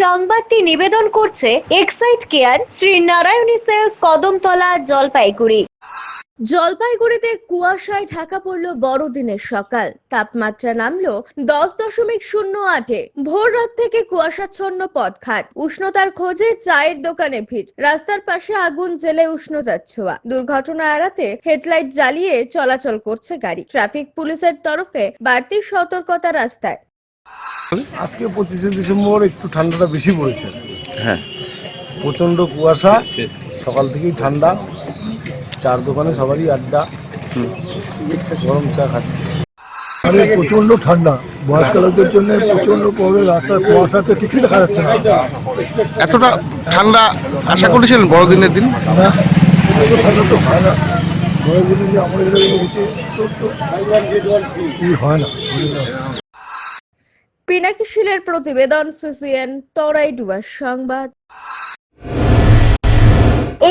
সংবাদটি নিবেদন করছে Excite Care Shri Narayani sales Kadamtala, Jalpaiguri. জলপাইগুড়িতে কুয়াশায় ঢাকা পড়ল বড়দিনের সকাল। তাপমাত্রা নামলো দশ দশমিক শূন্য আটে। ভোর রাত থেকে কুয়াশাচ্ছন্ন পথঘাট। উষ্ণতার খোঁজে চায়ের দোকানে ভিড়। রাস্তার পাশে আগুন জেলে উষ্ণতার ছোঁয়া। দুর্ঘটনা এড়াতে হেডলাইট জ্বালিয়ে চলাচল করছে গাড়ি। ট্রাফিক পুলিশের তরফে বাড়তি সতর্কতা রাস্তায়। আজকে পঁচিশে ডিসেম্বর একটু ঠান্ডাটা বেশি পড়েছে আজকে। হ্যাঁ। প্রচণ্ড কুয়াশা সকাল থেকেই ঠান্ডা। চার দোকানে সবারই আড্ডা। গরম চা খাচ্ছে। আরে প্রচণ্ড ঠান্ডা। বয়স্ক লোকদের জন্য প্রচণ্ড প্রবলেম রাস্তার কুয়াশাতে কিছুই দেখা যাচ্ছে না। এতটা ঠান্ডা আশা করেছিলেন বড়দিনের দিন? না, এত ঠান্ডা তো হয় না। যে আমাদের এলাকায় হচ্ছে, তো তো কি হয় না। পিনাকি শিলের প্রতিবেদন সিসিএন তরাই ডুবার সংবাদ।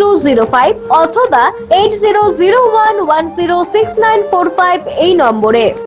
two five অথবা eight one one six nine four five এই নম্বরে।